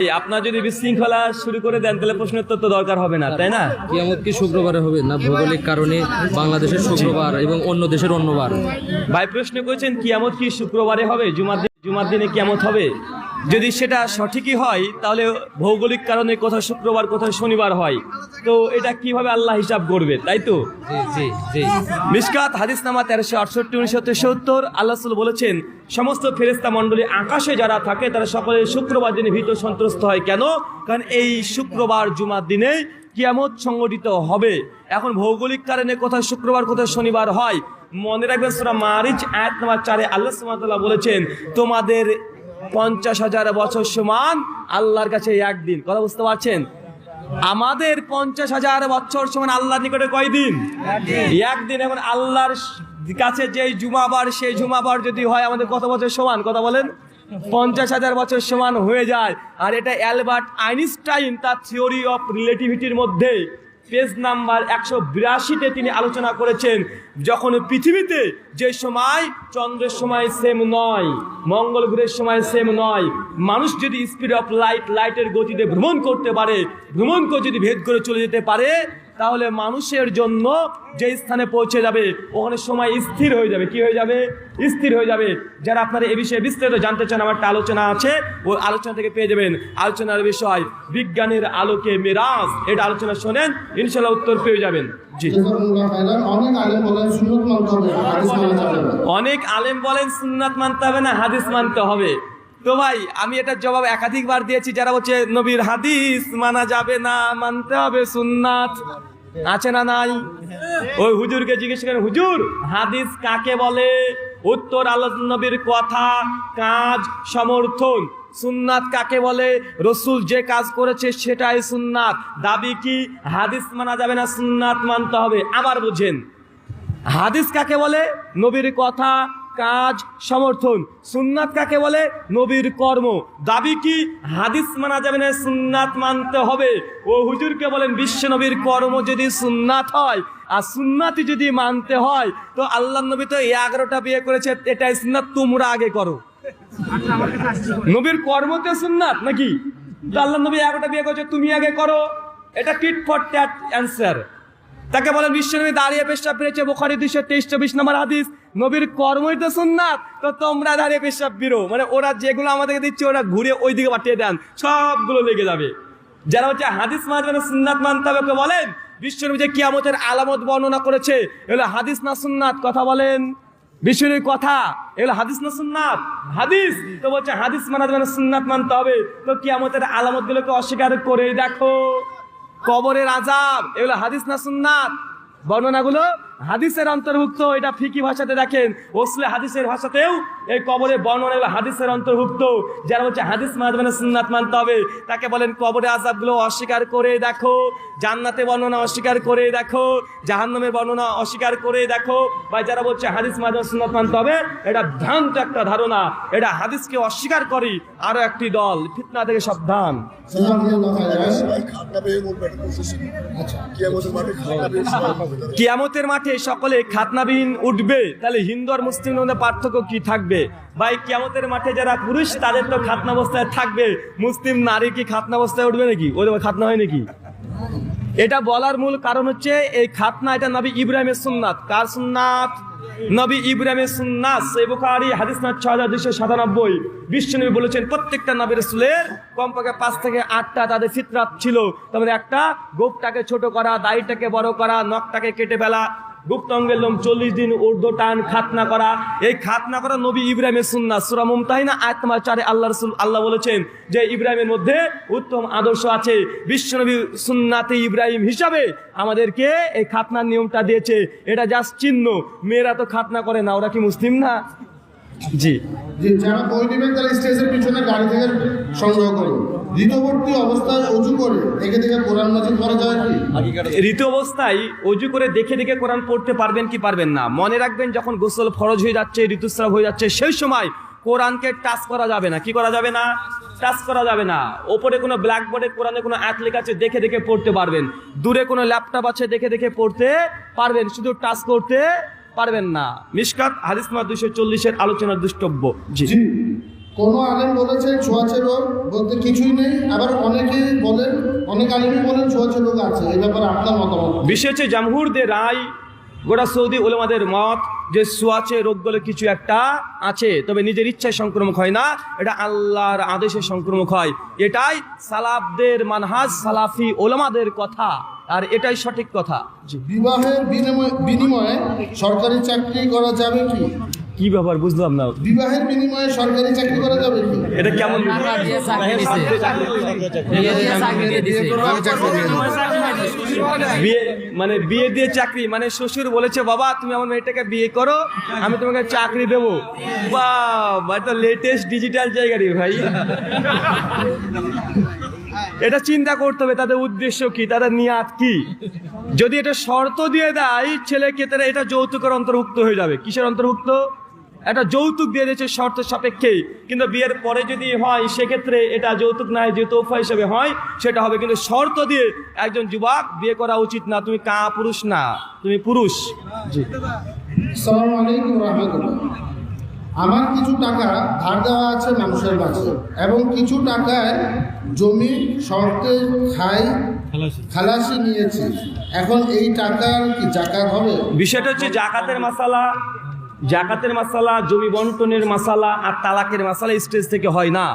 আপনার যদি বিশৃঙ্খলা শুরু করে দেন তাহলে প্রশ্নের উত্তর তো দরকার হবে না তাই না? কিয়ামত কি শুক্রবারে হবে? না ভৌগোলিক কারণে বাংলাদেশের শুক্রবার এবং অন্য দেশের অন্যবার। ভাই প্রশ্ন করেছেন কিয়ামত কি শুক্রবারে হবে? জুমার দিন জুমার দিনে কিয়ামত হবে? যদি সেটা সঠিকই হয় তাহলে ভৌগোলিক কারণে কোথাও শুক্রবার কোথাও শনিবার হয়। তো এটা কীভাবে আল্লাহ হিসাব করবে তাই তো? জি জি জি। মিসকাত হাদিস নামা তেরোশো আটষট্টি উনিশশো তেসত্তর আল্লাহ বলেছেন সমস্ত ফেরেস্তা মণ্ডলী আকাশে যারা থাকে তারা সকলে শুক্রবার দিনে ভীত সন্ত্রস্ত হয়। কেন? কারণ এই শুক্রবার জুমার দিনে কিয়ামত সংগঠিত হবে। এখন ভৌগোলিক কারণে কোথায় শুক্রবার কোথায় শনিবার হয়। মনে রাখবেন সুরা মারিচ আয়াত নাম্বার চারে আল্লাহ সুবহানাহু বলেছেন তোমাদের পঞ্চাশ হাজার বছর সমান আল্লাহর কাছে একদিন। কথা বুঝতে পারছেন? আমাদের পঞ্চাশ হাজার বছর সমান আল্লাহর নিকটে কয়দিন? একদিন। এখন আল্লাহর কাছে যেই জুমাবার সেই জুমাবার যদি হয় আমাদের কত বছর সমান? কথা বলেন। পঞ্চাশ হাজার বছর সমান হয়ে যায়। আর এটা অ্যালবার্ট আইনস্টাইন তার থিওরি অফ রিলেটিভিটির মধ্যে পেজ নাম্বার একশো বিরাশিতে তিনি আলোচনা করেছেন, যখন পৃথিবীতে যে সময় চন্দ্রের সময় সেম নয়, মঙ্গল গ্রহের সময় সেম নয়, মানুষ যদি স্পিড অফ লাইট লাইটের গতিতে ভ্রমণ করতে পারে ভ্রমণ করে যদি ভেদ করে চলে যেতে পারে তাহলে মানুষের জন্য যে স্থানে পৌঁছে যাবে ওখানে সময় স্থির হয়ে যাবে। কি হয়ে যাবে? স্থির হয়ে যাবে। যারা আপনারা এ বিষয়ে বিস্তারিত জানতে চান আমার একটা আলোচনা আছে ওই আলোচনা থেকে পেয়ে যাবেন। আলোচনার বিষয় বিজ্ঞানের আলোকে মিরাজ। এটা আলোচনা শোনেন ইনশাল্লাহ উত্তর পেয়ে যাবেন। জি। অনেক আলেম বলেন সুন্নত মানতে হবে হাদিস যাবে না অনেক আলেম বলেন সুন্নাত মানতে হবে না হাদিস মানতে হবে। তো ভাই, আমি এটার জবাব একাধিকবার দিয়েছি, যারা বলছে নবীর হাদিস মানা যাবে না, মানতে হবে সুন্নাত। আছে না নাই? ওই হুজুরকে জিজ্ঞেস করেন, হুজুর, হাদিস কাকে বলে? উত্তর, আল্লাহ নবীর কথা, কাজ, সমর্থন। সুন্নাত কাকে বলে? রসুল যে কাজ করেছে সেটাই সুন্নাত। দাবি কি? হাদিস মানা যাবে না, সুন্নাত মানতে হবে। আবার বুঝেন। হাদিস কাকে বলে? নবীর কথা কাজ, সমর্থন। সুন্নাত কাকে বলে? নবীর কর্ম। দাবি কি? হাদিস মানা যাবে না, সুন্নাত মানতে হবে। ও হুজুরকে বলেন, বিশ্ব নবীর কর্ম যদি সুন্নাত হয়, আর সুন্নাতি যদি মানতে হয়, তো আল্লাহ নবী তো এগারোটা বিয়ে করেছে, এটাই সুন্নাত, তোমরা আগে করো। নবীর কর্মতে সুন্নাত নাকি? তো আল্লাহ নবী এগারোটা বিয়ে করেছে, তুমি আগে করো। এটা টিট ফর ট্যাট অ্যান্সার। তাকে বলেন বিশ্বনবী দাঁড়িয়ে পেশাব পেরেছে, বোখারি দুইশো তেইশ, চব্বিশ নম্বর হাদিস। নবীর কর্মই তো সুন্নাত। তো তোমরা দাঁড়িয়ে পেশাব বিরো। মানে ওরা যেগুলো আমাদেরকে দিচ্ছে, ওরা ঘুরে ওই দিকে পাঠিয়ে দেন। সবগুলো লেগে যাবে। যারা হচ্ছে হাদিস মানবে সুন্নাত মানতে হবে বলেন? বিশ্বনবী যে কিয়ামতের আলামত বর্ণনা করেছে এগুলো হাদিস না সুন্নাত? কথা বলেন। বিশ্বনবীর কথা এগুলো হাদিস না সুন্নাত? হাদিস। তো বলছে হাদিস মানা যাবে না, সুন্নাত মানতে হবে। তো কিয়ামতের আলামত গুলোকে অস্বীকার করে দেখো। কবরের আজাব এগুলো হাদিস না সুন্নাত? বর্ণনাগুলো হাদিসের অন্তর্ভুক্ত এটা ফিকি ভাষাতে দেখেন ওসলে হাদিসের ভাষাতেও এই কবরের বর্ণনা এগুলো হাদিসের অন্তর্ভুক্ত। যারা বলছে হাদিস মানবে সুন্নাত মানতে হবে তাকে বলেন কবরে আজাবগুলো অস্বীকার করে দেখো জান্নাতে বর্ণনা অস্বীকার করে দেখো জাহান্নামের বর্ণনা অস্বীকার করে দেখো। বা যারা বলছে হাদিস মানবে সুন্নাত মানতে হবে এটা ভ্রান্ত একটা ধারণা এটা হাদিসকে অস্বীকার করি আরও একটি দল ফিতনা থেকে সাবধান। একটা প্রসেসিং কিয়ামতের মাঠে মাঠে সকলে খাতনাবিহীন উঠবে, তাহলে হিন্দু আর মুসলিমের মধ্যে পার্থক্য কি থাকবে? ভাই, কিয়ামতের মাঠে যারা পুরুষ, তাদের তো খাতনা অবস্থায় থাকবে। মুসলিম নারী কি খাতনা অবস্থায় উঠবে নাকি? ওদের খাতনা হয় নাকি? এটা বলার মূল কারণ হচ্ছে, এই খাতনা, এটা নবী ইব্রাহিমের সুন্নাত। কার সুন্নাত? নবী ইব্রাহিমের সুন্নাত। সেই বুখারী, হাদিস নাম্বার ছয় হাজার দুশো সাতানব্বই। বিশ্ব বিশ্বনবী বলেছেন, প্রত্যেকটা নবী রসুলের কমপক্ষে পাঁচ থেকে আটটা তাদের ফিতরাত ছিল। তার একটা গোপটাকে ছোট করা, দাড়িটাকে বড় করা, নখটাকে কেটে ফেলা গুপ্ত অঙ্গের লোম চল্লিশ দিন ঊর্ধ্ব টান খাতনা করা। এই খাতনা করা নবী ইব্রাহিমের সুন্না সুরা মুমতাহিনা তোমার চারে আল্লাহ রসুল আল্লাহ বলেছেন যে ইব্রাহিমের মধ্যে উত্তম আদর্শ আছে। বিশ্বনবী সুন্নাতে ইব্রাহিম হিসাবে আমাদেরকে এই খাতনার নিয়মটা দিয়েছে। এটা জাস্ট চিহ্ন। মেয়েরা তো খাতনা করে না, ওরা কি মুসলিম না? জি। যে যারা বই নেবেন তারা স্টেজের পিছনে গাড়ি থেকে সংগ্রহ করুন। ঋতুবর্তী অবস্থায় উঁচু করে দেখে দেখে কোরআন মাজিদ পড়া যায় কি? ঋতু অবস্থায় অজু করে দেখে দেখে কোরআন পড়তে পারবেন কি পারবেন না? মনে রাখবেন যখন গোসল ফরজ হয়ে যাচ্ছে ঋতুস্রাব হয়ে যাচ্ছে সেই সময় কোরআনকে টাচ করা যাবে না। কি করা যাবে না? টাচ করা যাবে না। ওপরে কোনো ব্ল্যাকবোর্ডে কোরআনে কোনো অ্যাপ লেখা আছে দেখে দেখে পড়তে পারবেন। দূরে কোনো ল্যাপটপ আছে দেখে দেখে পড়তে পারবেন। শুধু টাচ করতে পারবেন না। মিসকাত হাদিস দুইশো চল্লিশের আলোচনার দুষ্টব্য। জি। কোনো আলেম বলেছে ছোঁয়াচে রোগ বলতে কিছুই নেই আবার অনেকে বলেন অনেক আলেমই বলেন ছোঁয়াচে রোগ আছে এই ব্যাপারে আপনার মতামত? বিশেষ জামহুরদের রায় গোটা সৌদি ওলামাদের মত যে সোয়াচে রোগ বলে কিছু একটা আছে তবে নিজের ইচ্ছায় সংক্রমক হয় না এটা আল্লাহর আদেশে সংক্রমক হয়। এটাই সালাফদের মানহাজ সালাফি ওলামাদের কথা। আর এটাই সঠিক কথা। বিবাহের বিনিময়ে বিনিময়ে সরকারি চাকরি করা যাবে কি? কি ব্যাপার বুঝলাম না। বিবাহের বিনিময়ে সরকারি চাকরি করা যাবে কি? এটা কেমন মানে বিয়ে দিয়ে চাকরি মানে শ্বশুর বলেছে বাবা তুমি আমার মেয়েটাকে বিয়ে করো আমি তোমাকে চাকরি দেবো। বা তো লেটেস্ট ডিজিটাল জায়গা রে ভাই। এটা চিন্তা করতে হবে তাদের উদ্দেশ্য কি তাদের নিয়াত কি? যদি এটা শর্ত দিয়ে দেয় ছেলেকে তারা এটা যৌতুকের অন্তর্ভুক্ত হয়ে যাবে। কিসের অন্তর্ভুক্ত? একটা যৌতুক দিয়ে দিয়েছে শর্ত সাপেক্ষে কিন্তু বিয়ের পরে যদি হয় সেক্ষেত্রে এটা যৌতুক না হয় যে তোফা হিসেবে হয় সেটা হবে। কিন্তু শর্ত দিয়ে একজন যুবক বিয়ে করা উচিত না তুমি কা পুরুষ না তুমি পুরুষ। জি। সালাম আলাইকুম রহমতুল্লাহ। আমার কিছু টাকা ধার দেওয়া আছে মানুষের কাছে এবং কিছু টাকায় জমি শর্তে খাই খালাসি। নিয়েছি। এখন এই টাকার কি জাকাত হবে? বিষয়টা হচ্ছে জাকাতের মাসালা জাকাতের মশালা জমি বন্টনের মাসালা আর তালাকের মাসালা স্টেজ থেকে হয় না।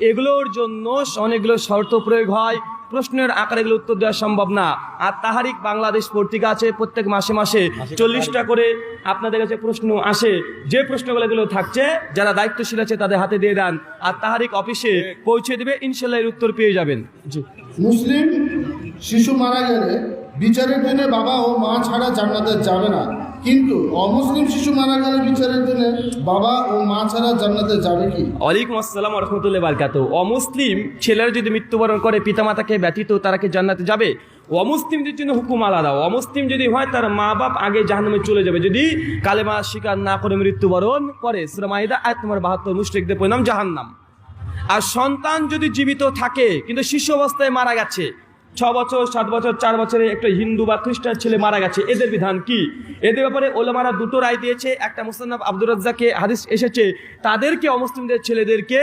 এগুলোর জন্য অনেকগুলো শর্ত প্রয়োগ হয়। প্রশ্নের আকারে এগুলো উত্তর দেওয়া সম্ভব না। আর তাহারিক বাংলাদেশ পত্রিকা আছে প্রত্যেক মাসে মাসে চল্লিশটা করে আপনাদের কাছে প্রশ্ন আসে। যে প্রশ্নগুলো এগুলো থাকছে যারা দায়িত্বশীল আছে তাদের হাতে দিয়ে দেন। আর তাহারিক অফিসে পৌঁছে দেবে ইনশাল্লাহ এর উত্তর পেয়ে যাবেন। জি। মুসলিম শিশু মারা গেলে বিচারের দিনে বাবা ও মা ছাড়া জান্নাতে যাবে না। কিন্তু অমুসলিম শিশু মারা গেলে বিচারের দিনে বাবা ও মা ছাড়া জান্নাতে যাবে কি? ওয়ালাইকুম আসসালাম রহমতুল্লাহ বারকাত অমুসলিম ছেলেরা যদি মৃত্যুবরণ করে, পিতামাতাকে ব্যতীত তারা কি জান্নাতে যাবে? অমুসলিমদের জন্য হুকুম আলাদা, অমুসলিম যদি হয়, তার মা বাপ আগে জাহান্নামে চলে যাবে। যদি কালেমা স্বীকার না করে মৃত্যুবরণ করে সুরামাইদা আয় তোমার বাহাত্তর, মুশ্রিকদের পরিণাম জাহান্নাম। আর সন্তান যদি জীবিত থাকে, কিন্তু শিশু অবস্থায় মারা গেছে ছ বছর, সাত বছর, চার বছরে একটা হিন্দু বা খ্রিস্টান ছেলে মারা গেছে। এদের বিধান কি? এদের ব্যাপারে ওলামারা দুটো রায় দিয়েছে। একটা মুসান্নাফ আব্দুর রাজ্জাকে হাদিস এসেছে, তাদেরকে অমুসলিমদের ছেলেদেরকে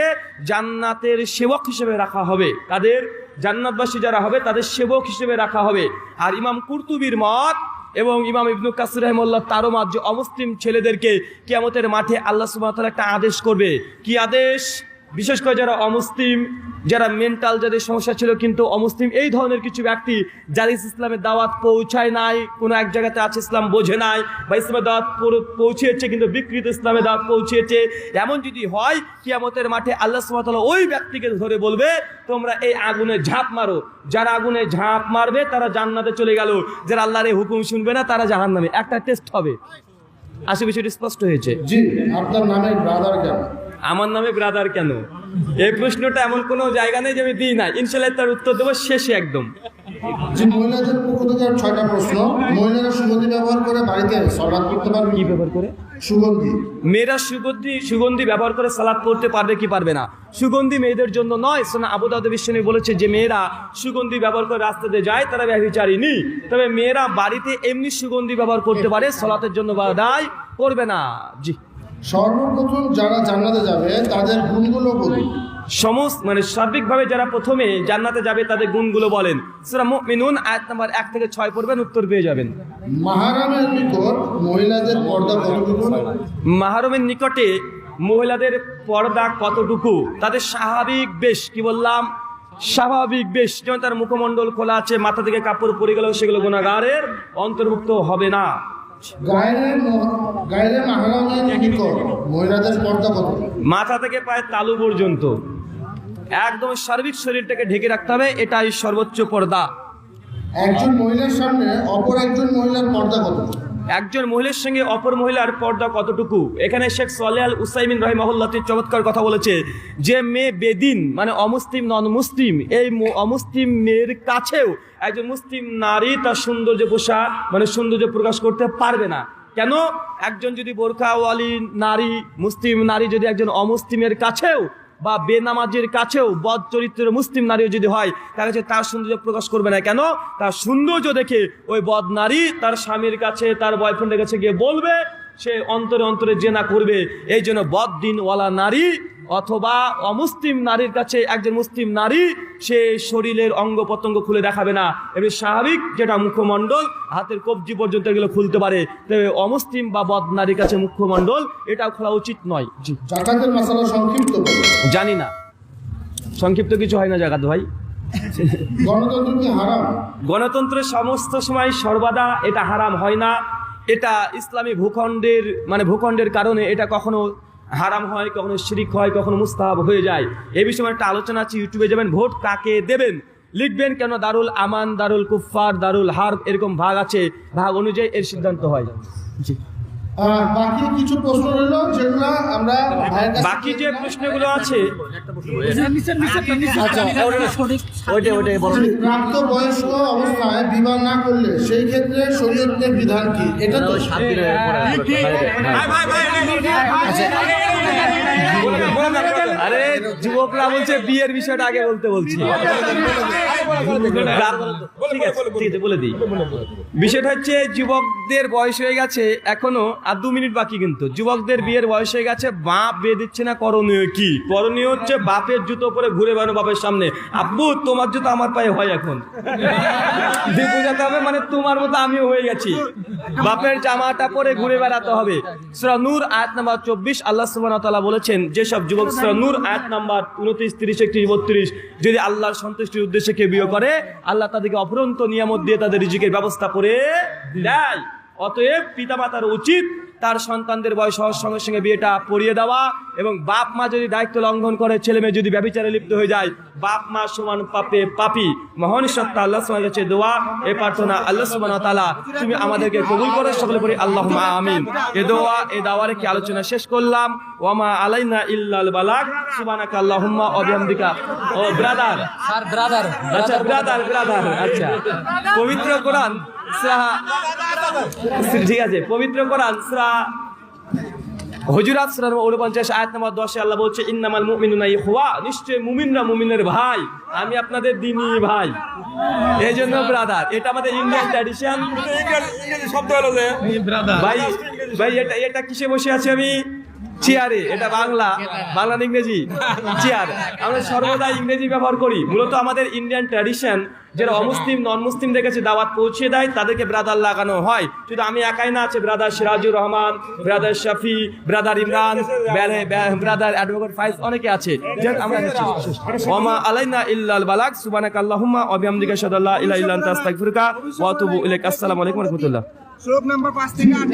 জান্নাতের সেবক হিসেবে রাখা হবে। তাদের জান্নাতবাসী যারা হবে, তাদের সেবক হিসেবে রাখা হবে। আর ইমাম কুরতুবির মত এবং ইমাম ইবনু কাসির রহমল্লাহ তারও মত যে অমুসলিম ছেলেদেরকে কিয়ামতের মাঠে আল্লাহ সুবহানাহু একটা আদেশ করবে। কি আদেশ? বিশেষ করে যারা অমুসলিম, যারা মেন্টাল যাদের সমস্যা ছিল, কিন্তু অমুসলিম এই ধরনের কিছু ব্যক্তি যারা ইসলামের দাওয়াত পৌঁছায় নাই, কোনো এক জায়গাতে আছে ইসলাম বোঝে নাই, বা ইসলামের দাওয়াত পৌঁছেছে কিন্তু বিকৃত ইসলামের দাওয়াত পৌঁছেছে এমন যদি হয়, কিয়ামতের মাঠে আল্লাহ সুবহানাহু ওই ব্যক্তিকে ধরে বলবে, তোমরা এই আগুনে ঝাঁপ মারো। যারা আগুনে ঝাঁপ মারবে, তারা জান্নাতে চলে গেল। যারা আল্লাহর এই হুকুম শুনবে না, তারা জাহান্নামে। একটা টেস্ট হবে। আশি বিষয়টি স্পষ্ট হয়েছে। জি, আপনার নামে ব্রাদার কেন আমার নামে ব্রাদার কেন? এই প্রশ্নটা এমন কোনো জায়গা নেই যে আমি দিই না। ইনশাল্লাহ তার উত্তর দেবো শেষে একদম। মহিলাদের পক্ষ থেকে ছয়টা প্রশ্ন। মহিলারা সুগন্ধি ব্যবহার করে বাড়িতে সলাদ করতে পারবে কি? ব্যবহার করে? সুগন্ধি। মেয়েরা সুগন্ধি সুগন্ধি ব্যবহার করে সালাদ করতে পারবে কি পারবে না? সুগন্ধি মেয়েদের জন্য নয় সোনা আবু দাউদ বিশ্বনী বলেছে যে মেয়েরা সুগন্ধি ব্যবহার করে রাস্তাতে যায় তারা ব্যভিচারিনী তবে মেয়েরা বাড়িতে এমনি সুগন্ধি ব্যবহার করতে পারে সলাতের জন্য বাধাই করবে না। জি। সর্বপ্রথম যারা জান্নাতে যাবে তাদের গুণগুলো বলুন সমস্ত মানে সার্বিকভাবে যারা প্রথমে জান্নাতে যাবে তাদের গুণগুলো বলেন। সুরা মুমিনুন আয়াত নাম্বার এক থেকে ছয় পড়বেন উত্তর পেয়ে যাবেন। মাহারামের নিকট মহিলাদের পর্দা কতটুকু? মাহরমের নিকটে মহিলাদের পর্দা কতটুকু? তাদের স্বাভাবিক বেশ কি বললাম? স্বাভাবিক বেশ যেমন তার মুখমণ্ডল খোলা আছে মাথা থেকে কাপড় পরে গেলেও সেগুলো গুণাগারের অন্তর্ভুক্ত হবে না। গায়ের মাহারামের নিকট মহিলাদের পর্দা মাথা থেকে পায়ের তালু পর্যন্ত। একদম সার্বিক শরীরটাকে ঢেকে রাখতে হবে এটাই সর্বোচ্চ পর্দা। একজন মহিলার সামনে অপর একজন মহিলার পর্দা কতটুকু একজন মহিলার সঙ্গে অপর মহিলার পর্দা কতটুকু? এখানে শেখ সোয়ালে আল উসাইমিন রহিমাহুল্লাহ চমৎকার কথা বলেছে, যে মেয়ে বেদিন মানে অমুসলিম নন মুসলিম এই অমুসলিম মেয়ের কাছেও একজন মুসলিম নারী তার সৌন্দর্য পোশাক মানে সৌন্দর্য প্রকাশ করতে পারবে না। কেন? একজন যদি বোরখাওয়ালি নারী, মুসলিম নারী যদি একজন অমুসলিমের কাছেও বা বেনামাজির কাছেও বদ চরিত্রের মুসলিম নারীও যদি হয় তার কাছে তার সৌন্দর্য প্রকাশ করবে না। কেন? তার সৌন্দর্য দেখে ওই বদ নারী তার স্বামীর কাছে, তার বয়ফ্রেন্ডের কাছে গিয়ে বলবে, সে অন্তরে অন্তরে জেনা করবে। এই জন্য বদ দিনওয়ালা নারী অথবা অমুসলিম নারীর কাছে একজন মুসলিম নারী সে শরীরের অঙ্গ প্রত্যঙ্গ খুলে দেখাবে না। এবার স্বাভাবিক যেটা মুখমণ্ডল হাতের কবজি পর্যন্ত এগুলো খুলতে পারে। তবে অমুসলিম বা বদ নারীর কাছে মুখমণ্ডল এটা খোলা উচিত নয়। জি। জাকাতের মশালা সংক্ষিপ্ত জানি না। সংক্ষিপ্ত কিছু হয় না জাগাত ভাই? গণতন্ত্রের সমস্ত সময় সর্বদা এটা হারাম হয় না। এটা ইসলামী ভূখণ্ডের মানে ভূখণ্ডের কারণে এটা কখনো হারাম হয়, কখনো শিরিক হয়, কখনো মুস্তাহাব হয়ে যায়। এ বিষয়ে একটা আলোচনা আছে, ইউটিউবে যাবেন, ভোট কাকে দেবেন? লিখবেন কেন দারুল আমান, দারুল কুফফার, দারুল হার্ব, এরকম ভাগ আছে। ভাগ অনুযায়ী এর সিদ্ধান্ত হয়। জি। বাকি কিছু প্রশ্ন রইল যেগুলো আমরা বাকি যে প্রশ্নগুলো আছে আচ্ছা ওইটা প্রাপ্ত বয়স্ক অবস্থায় বিবাহ না করলে সেই ক্ষেত্রে শরীয়তের বিধান কি? এটা তো আরে যুবকরা বলছে বিয়ের বিষয়টা আগে বলতে বলছি। ঠিক আছে বলে দিই। বিষয়টা হচ্ছে যুবকদের বয়স হয়ে গেছে এখনও আর দু মিনিট বাকি কিন্তু। যুবকদের বিয়ের বয়স হয়ে গেছে বাপ বিয়ে দিচ্ছে না করণীয় কি? করণীয় হচ্ছে বাপের জুতো পরে ঘুরে বেড়ানো বাপের সামনে। আব্বু তোমার জুতো আমার পায়ে হয় এখন। বোঝাতে হবে মানে তোমার মতো আমিও হয়ে গেছি। বাপের জামাটা পরে ঘুরে বেড়াতে হবে। সূরা নূর আয়াত নাম্বার চব্বিশ আল্লাহ ওয়া বলেছেন যেসব যুবক সূরা নূর আয়াত নাম্বার উনত্রিশ তিরিশ একত্রিশ বত্রিশ যদি আল্লাহর সন্তুষ্টির উদ্দেশ্যে কেউ বিয়ে করে, আল্লাহ তাদেরকে অপরন্ত নিয়ামত দিয়ে তাদের রিজিকের ব্যবস্থা করে দেয় অতএব পিতা মাতার উচিত তার সন্তানদের বয়স হওয়ার সঙ্গে সঙ্গে বিয়েটা পড়িয়ে দেওয়া এবং বাপ মা যদি দায়িত্ব লঙ্ঘন করে ছেলে মেয়ে যদি ব্যবচারে লিপ্ত হয়ে যায় বাপ মা সমান পাপে পাপি। মহান সত্তা আল্লাহ সুবহানাহু কাছে দোয়া এ প্রার্থনা আল্লাহ সুবহানাহু তালা তুমি আমাদেরকে কবুল করো সকলে পড়ি আল্লাহুম্মা আমিন। এ দোয়া এ দাওয়া কি আলোচনা শেষ করলাম। ওয়ামা আলাইনা ইল্লাল বালাগ। সুবহানাকা আল্লাহুম্মা ওয়া বিহামদিকা। ও ব্রাদার। Sir brother. আচ্ছা ব্রাদার ব্রাদার। আচ্ছা। পবিত্র কোরআন সূরা ঠিক আছে পবিত্র কোরআন সূরা হুজুরাত সূরা উনপঞ্চাশ আয়াত নম্বর দশে আল্লাহ বলছে ইন্নামাল মুমিনুনা ইখওয়া নিশ্চয় মুমিনরা মুমিনের ভাই আমি আপনাদের দিনী ভাই। এই জন্য ব্রাদার এটা আমাদের ইন্ডিয়ান ট্র্যাডিশন শব্দ হলো যে। ভাই ভাই এটা এটা কিসে বসে আছি আমি? চেয়ারে এটা বাংলা বাংলা ইংরেজি? চেয়ার। আমরা সর্বদা ইংরেজি ব্যবহার করি। মূলত আমাদের ইন্ডিয়ান ট্র্যাডিশন যারা অমুসলিম নন মুসলিমদের কাছে দাওয়াত পৌঁছে দেয় তাদেরকে ব্রাদার লাগানো হয়। শুধু আমি একাই না আছে brother Sirajur Rahman brother Shafi brother Imran brother advocate Faiz অনেকে আছে। ওমা আলাইনা ইল্লাল বালাক সুবহানাকা আল্লাহুম্মা ওয়া বিহামদিকা শাদাল্লা ইলাহা ইল্লা আনতা আস্তাগফিরুকা ওয়া আতুবু ইলাইক। আসসালামু আলাইকুম ওয়া রাহমাতুল্লাহ। শ্লোক নাম্বার পাঁচ থেকে আট